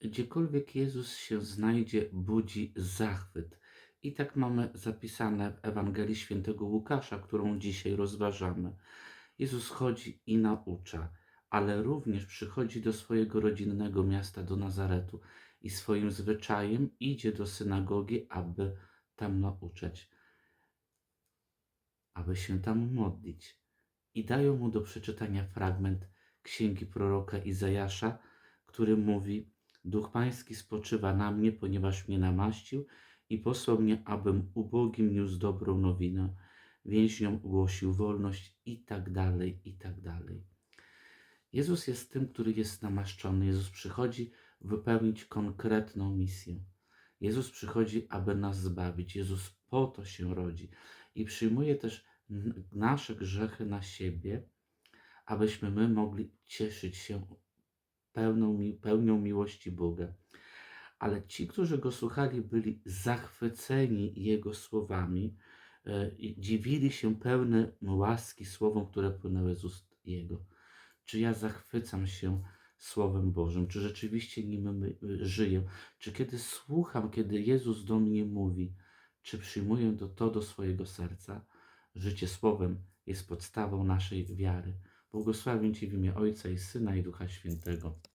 Gdziekolwiek Jezus się znajdzie, budzi zachwyt. I tak mamy zapisane w Ewangelii Świętego Łukasza, którą dzisiaj rozważamy. Jezus chodzi i naucza, ale również przychodzi do swojego rodzinnego miasta, do Nazaretu i swoim zwyczajem idzie do synagogi, aby tam nauczać, aby się tam modlić. I dają mu do przeczytania fragment księgi proroka Izajasza, który mówi: Duch Pański spoczywa na mnie, ponieważ mnie namaścił i posłał mnie, abym ubogim niósł dobrą nowinę, więźniom głosił wolność i tak dalej, i tak dalej. Jezus jest tym, który jest namaszczony. Jezus przychodzi wypełnić konkretną misję. Jezus przychodzi, aby nas zbawić. Jezus po to się rodzi i przyjmuje też nasze grzechy na siebie, abyśmy my mogli cieszyć się pełną, pełnią miłości Boga. Ale ci, którzy go słuchali, byli zachwyceni jego słowami e, i dziwili się pełne łaski słowom, które płynęły z ust jego. Czy ja zachwycam się Słowem Bożym? Czy rzeczywiście nim żyję? Czy kiedy słucham, kiedy Jezus do mnie mówi, czy przyjmuję do, to do swojego serca? Życie Słowem jest podstawą naszej wiary. Błogosławię Ci w imię Ojca i Syna i Ducha Świętego.